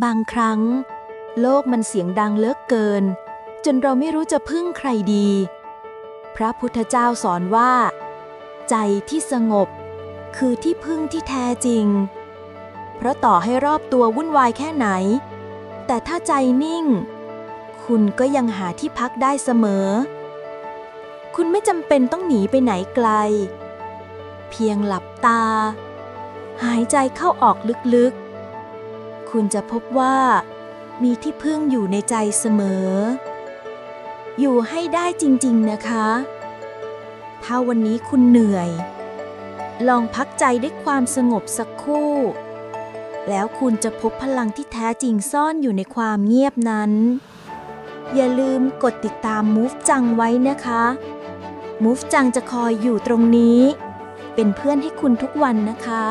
บางครั้ง โลกมันเสียงดังเลือกเกิน จนเราไม่รู้จะพึ่งใครดี พระพุทธเจ้าสอนว่า ใจที่สงบ คือที่พึ่งที่แท้จริง เพราะต่อให้รอบตัววุ่นวายแค่ไหน แต่ถ้าใจนิ่ง คุณก็ยังหาที่พักได้เสมอ คุณไม่จำเป็นต้องหนีไปไหนไกล เพียงหลับตา หายใจเข้าออกลึก คุณจะพบว่า มีที่พึ่งอยู่ในใจเสมอ อยู่ให้ได้จริง ๆ นะคะ ถ้าวันนี้คุณเหนื่อย ลองพักใจด้วยความสงบสักครู่ แล้วคุณจะพบพลังที่แท้จริงซ่อนอยู่ในความเงียบนั้น อย่าลืมกดติดตาม Move จังไว้นะคะ Move จังจะคอยอยู่ตรงนี้ เป็นเพื่อนให้คุณทุกวันนะคะ